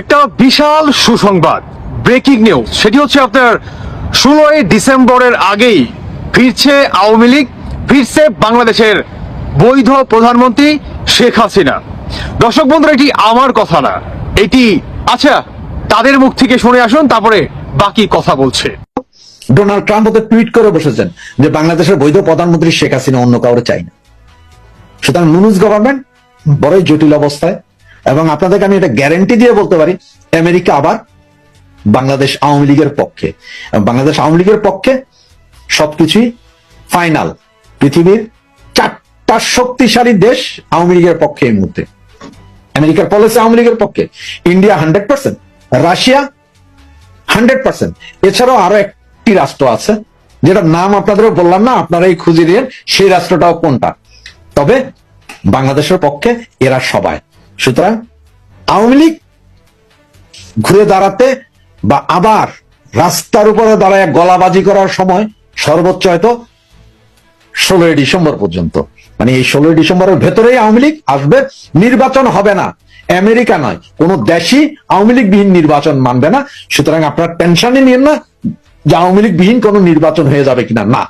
একটা বিশাল সুসংবাদ। Breaking news সেটি হচ্ছে আপনার ষোলোই ডিসেম্বরের আগেই ফিরছে আওয়ামী লীগ, ফিরছে বাংলাদেশের বৈধ প্রধানমন্ত্রী শেখ হাসিনা। দর্শক বন্ধুরা, এটি আমার কথা না, এটি আচ্ছা তাদের মুখ থেকে শুনে আসুন, তারপরে বাকি কথা বলছে। ডোনাল্ড ট্রাম্প ওদের টুইট করে বসেছেন যে বাংলাদেশের বৈধ প্রধানমন্ত্রী শেখ হাসিনা অন্য কাউরে চাই না। সুতরাং নুনুজ গভর্নমেন্ট বড়ই জটিল অবস্থায় এবং আপনাদেরকে আমি এটা গ্যারেন্টি দিয়ে বলতে পারি, আমেরিকা আবার বাংলাদেশ আওয়ামী লীগের পক্ষে। বাংলাদেশ আওয়ামী লীগের পক্ষে সবকিছুই ফাইনাল পৃথিবীর চারটা শক্তিশালী দেশ আওয়ামী লীগের পক্ষে এই মুহূর্তে। আমেরিকার পলিসি আওয়ামী লীগের পক্ষে। India hundred percent Russia hundred percent এছাড়াও আরও একটি রাষ্ট্র আছে, যেটার নাম আপনাদেরও বললাম না, আপনারা এই খুঁজে দিন সেই রাষ্ট্রটাও কোনটা? তবে বাংলাদেশের পক্ষে এরা সবাই। সুতরাং আওয়ামী লীগ ঘুরে দাঁড়াতে বা আবার রাস্তার উপরে দাঁড়ায় গলাবাজি করার সময় সর্বোচ্চ হয়তো ষোলোই ডিসেম্বর পর্যন্ত। মানে এই ষোলোই ডিসেম্বরের ভেতরেই আওয়ামী লীগ আসবে, নির্বাচন হবে না। আমেরিকা নয়, কোন দেশই আওয়ামী লীগ বিহীন নির্বাচন মানবে না। সুতরাং আপনার টেনশনই নিন না যে আওয়ামী লীগ বিহীন কোন নির্বাচন হয়ে যাবে কিনা। না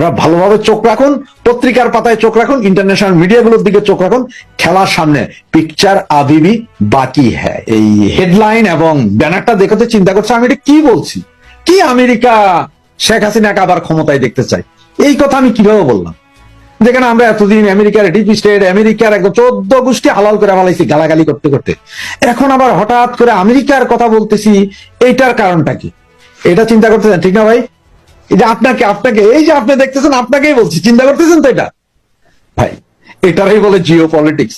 আপনারা ভালোভাবে চোখ রাখুন, পত্রিকার পাতায় চোখ রাখুন ইন্টারন্যাশনাল মিডিয়াগুলোর দিকে চোখ রাখুন, খেলার সামনে। পিকচার আবিবি বাকি হ্যাঁ এই হেডলাইন এবং ব্যানারটা দেখতে চিন্তা করছে, আমি এটা কি বলছি? কি আমেরিকা শেখ হাসিনাকে আবার ক্ষমতায় দেখতে চাই এই কথা আমি কীভাবে বললাম? যেখানে আমরা এতদিন আমেরিকার ডিপ স্টেট, আমেরিকার একদম চোদ্দ গোষ্ঠী হালাল করে ফেলাইছি গালাগালি করতে করতে। এখন আবার হঠাৎ করে আমেরিকার কথা বলতেছি, এইটার কারণটা কি? এটা চিন্তা করতেছেন, ঠিক না ভাই? যে আপনাকে আপনাকে, এই যে আপনি দেখতেছেন, আপনাকেই বলছি। চিন্তা করতেছেন তো এটা? ভাই, এটারই বলে জিও পলিটিক্স